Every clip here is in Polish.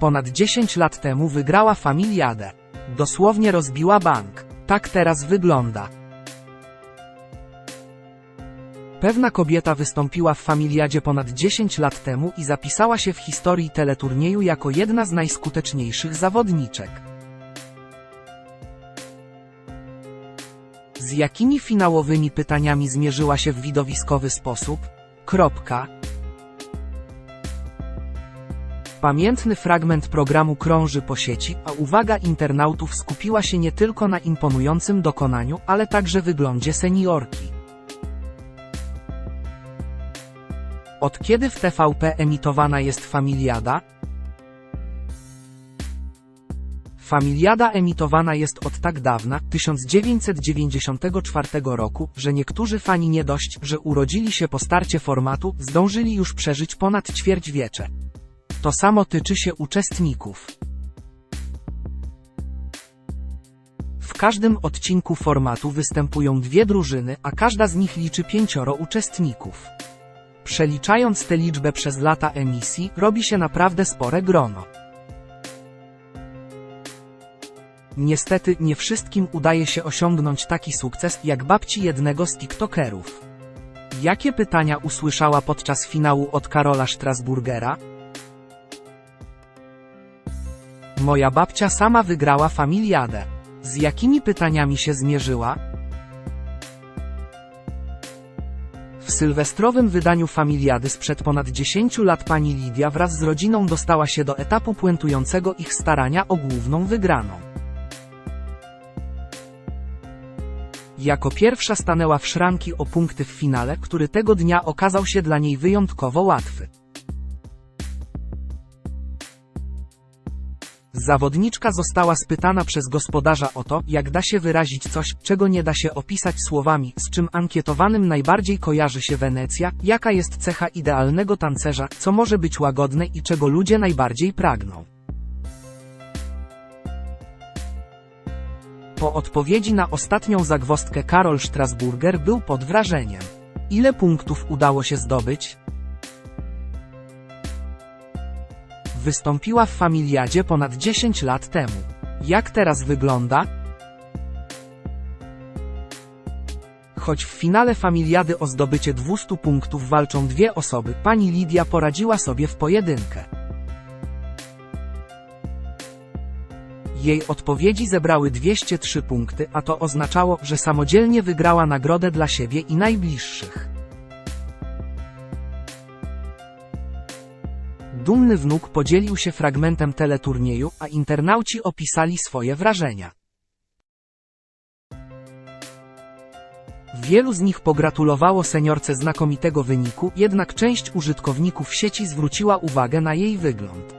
Ponad 10 lat temu wygrała Familiadę. Dosłownie rozbiła bank. Tak teraz wygląda. Pewna kobieta wystąpiła w Familiadzie ponad 10 lat temu i zapisała się w historii teleturnieju jako jedna z najskuteczniejszych zawodniczek. Z jakimi finałowymi pytaniami zmierzyła się w widowiskowy sposób? Kropka. Pamiętny fragment programu krąży po sieci, a uwaga internautów skupiła się nie tylko na imponującym dokonaniu, ale także wyglądzie seniorki. Od kiedy w TVP emitowana jest Familiada? Familiada emitowana jest od tak dawna, 1994 roku, że niektórzy fani nie dość, że urodzili się po starcie formatu, zdążyli już przeżyć ponad ćwierćwiecze. To samo tyczy się uczestników. W każdym odcinku formatu występują dwie drużyny, a każda z nich liczy pięcioro uczestników. Przeliczając tę liczbę przez lata emisji, robi się naprawdę spore grono. Niestety, nie wszystkim udaje się osiągnąć taki sukces, jak babci jednego z TikTokerów. Jakie pytania usłyszała podczas finału od Karola Strasburgera? Moja babcia sama wygrała familiadę. Z jakimi pytaniami się zmierzyła? W sylwestrowym wydaniu Familiady sprzed ponad 10 lat pani Lidia wraz z rodziną dostała się do etapu puentującego ich starania o główną wygraną. Jako pierwsza stanęła w szranki o punkty w finale, który tego dnia okazał się dla niej wyjątkowo łatwy. Zawodniczka została spytana przez gospodarza o to, jak da się wyrazić coś, czego nie da się opisać słowami, z czym ankietowanym najbardziej kojarzy się Wenecja, jaka jest cecha idealnego tancerza, co może być łagodne i czego ludzie najbardziej pragną. Po odpowiedzi na ostatnią zagwozdkę Karol Strasburger był pod wrażeniem. Ile punktów udało się zdobyć? Wystąpiła w Familiadzie ponad 10 lat temu. Jak teraz wygląda? Choć w finale Familiady o zdobycie 200 punktów walczą dwie osoby, pani Lidia poradziła sobie w pojedynkę. Jej odpowiedzi zebrały 203 punkty, a to oznaczało, że samodzielnie wygrała nagrodę dla siebie i najbliższych. Dumny wnuk podzielił się fragmentem teleturnieju, a internauci opisali swoje wrażenia. Wielu z nich pogratulowało seniorce znakomitego wyniku, jednak część użytkowników sieci zwróciła uwagę na jej wygląd.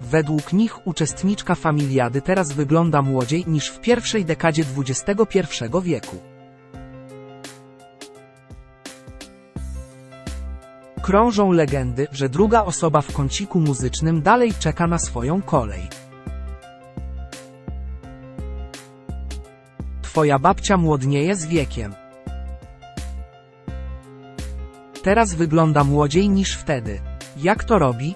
Według nich uczestniczka familiady teraz wygląda młodziej niż w pierwszej dekadzie XXI wieku. Krążą legendy, że druga osoba w kąciku muzycznym dalej czeka na swoją kolej. Twoja babcia młodnieje z wiekiem. Teraz wygląda młodziej niż wtedy. Jak to robi?